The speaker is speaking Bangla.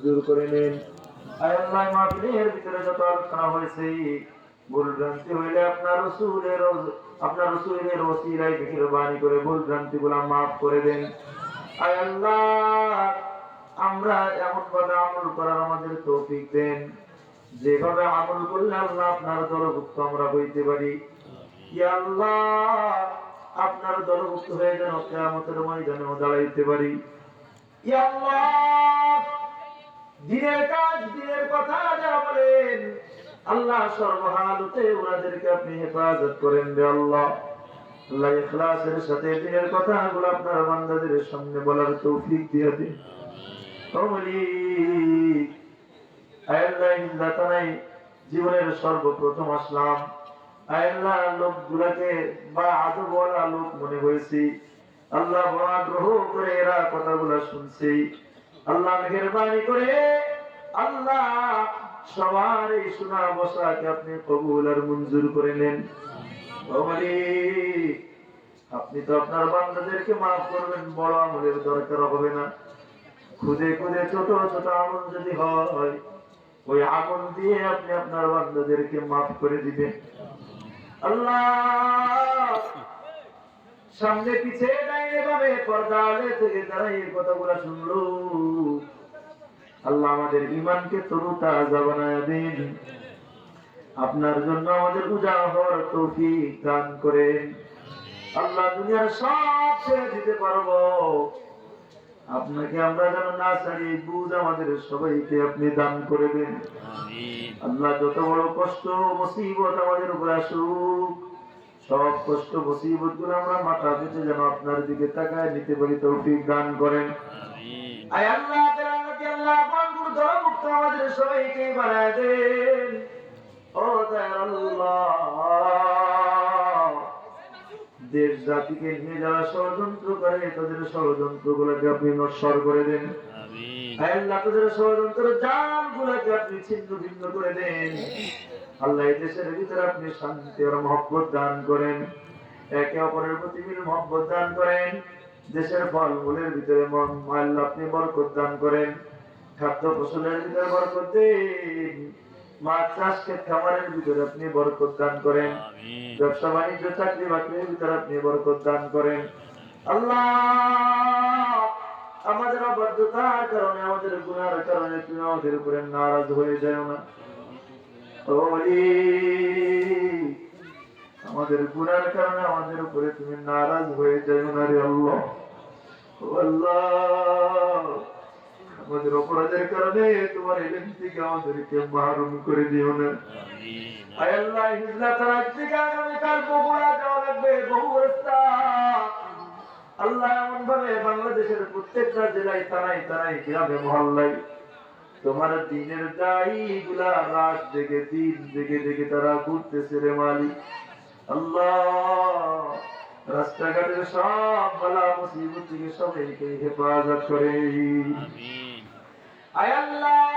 মঞ্জুর করে নেন। আল্লাহ মাহফিলের ভিতরে যত আলোচনা হয়েছে ভুল ভ্রান্তি হইলে আপনার রসুলের আপনার রসুলের ওসিলায় ফিকির বাণী করে ভুল ভ্রান্তি গুলা মাফ করে দেন। আয় আল্লাহ, আমরা এমন ভাবে আমল করার আমাদের তৌফিক দেন। যেভাবে আমল করলে আল্লাহ আপনার দলভুক্ত আমরা হইতে পারি। আল্লাহ, আপনার দলভুক্ত হয়ে যেন কেয়ামতের ময়দানেও দাঁড়াইতে পারি। আল্লাহ দিনের কাজ, দিনের কথা যা বলেন, আল্লাহ সর্বহালতে ওনাদেরকে আপনি হেফাজত করেন রে আল্লাহ। আল্লাহ ইখলাসের সাথে দিনের কথাগুলো আপনার বান্দাদের সামনে বলার তৌফিক দিয়ে দিন। আয়াল্লাহ জীবনের সর্বপ্রথম আসলাম। আয়াল্লাহ লোকগুলাকে বা আদবওয়ালা লোক মনে হয়েছি। আল্লাহ বড় আগ্রহ করে এরা কথাগুলো শুনছি। আল্লাহ মেহরবানি করে আল্লাহ সবার এই শোনা বসাকে আপনি কবুল আর মঞ্জুর করে নেন। আপনি তো আপনার বান্দাদেরকে মাফ করবেন, বড় আমলের দরকার হবে না। খুদে খুদে ছোট ছোট আমল যদি হয়, ওই আমল দিয়ে আপনি আপনার বান্দাদেরকে মাফ করে দিবেন। আল্লাহ, সামনে পিছিয়ে দাঁড়িয়ে পর্দা আলে থেকে দাঁড়িয়ে কথাগুলো শুনলো। আল্লাহ আমাদের ইমানকে তরু তাজা বানায় দিন। আপনার জন্য আমাদের উজাড় হওয়ার তৌফিক দান করেন। আল্লাহ দুনিয়ার সব ছেড়ে দিতে পারব। আপনাকে আমরা যেন না ছাড়িয়ে বুঝ আমাদের সবাইকে আপনি দান করে দেন। আল্লাহ যত বড় কষ্ট মুসিবত আমাদের উপর আসুক সব কষ্ট মুসিবতগুলো আমরা মাথা পেতে যেন আপনার দিকে তাকায় নিতে পারি তৌফিক দান করেন। আয় আল্লাহ কেরামতি আল্লাহ বাঙ্গুর দরমুক্ত আমাদের সবাইকে বানায় দেন। ও দয়াল আল্লাহ দেশ জাতিকে নিয়ে যারা ষড়যন্ত্র করে তাদের ষড়যন্ত্র গুলোকে আপনি নস্বর করে দেন। আল্লাহ তাদের ষড়যন্ত্র জাল গুলোকে আপনি ছিন্ন ভিন্ন করে দেন। আল্লাহ এই দেশের ভিতরে আপনি শান্তি আর মহব্বত দান করেন। একে অপরের প্রতি মিল মহব্বত দান করেন। দেশের ফল ভিতরে আল্লাহ আপনি বরকত দান করেন। খাদ্য ফসলের ভিতরে বরকত দিন। মাছ চাষ ক্ষেত খামারের ভিতরে আপনি বরকত দান করেন। ব্যবসা বাণিজ্য চাকরি বাকরির ভিতরে আপনি বরকত দান করেন। আল্লাহ আমাদের অবাধ্যতার কারণে আমাদের গুনার কারণে তুমি আমাদের উপরে নারাজ হয়ে যাও না। আমাদের গুনার কারণে আমাদের উপরে তুমি নারাজ হয়ে যাও না রে আল্লাহ। আল্লাহ আমাদের অপরাধের কারণে তোমার এলেন থেকে আমাদেরকে মারুম করে দিও না। আয় আল্লাহ হিজলা তারাক থেকে আগামীকাল বগুড়া যাওয়া লাগবে বহু রাস্তা। আল্লাহ এমন ভাবে বাংলাদেশের প্রত্যেকটা জেলায় তারাই তারাই গ্রামে মহল্লায় তোমার দিনের দায়ী গুলা রাত জেগে দিন জেগে জেগে তারা ঘুরতেছে রে মালিক। আল্লাহ রাস্তাঘাটের সব বালা মুসিবত থেকে সবাইকে হেফাজত করে। আয় আল্লাহ!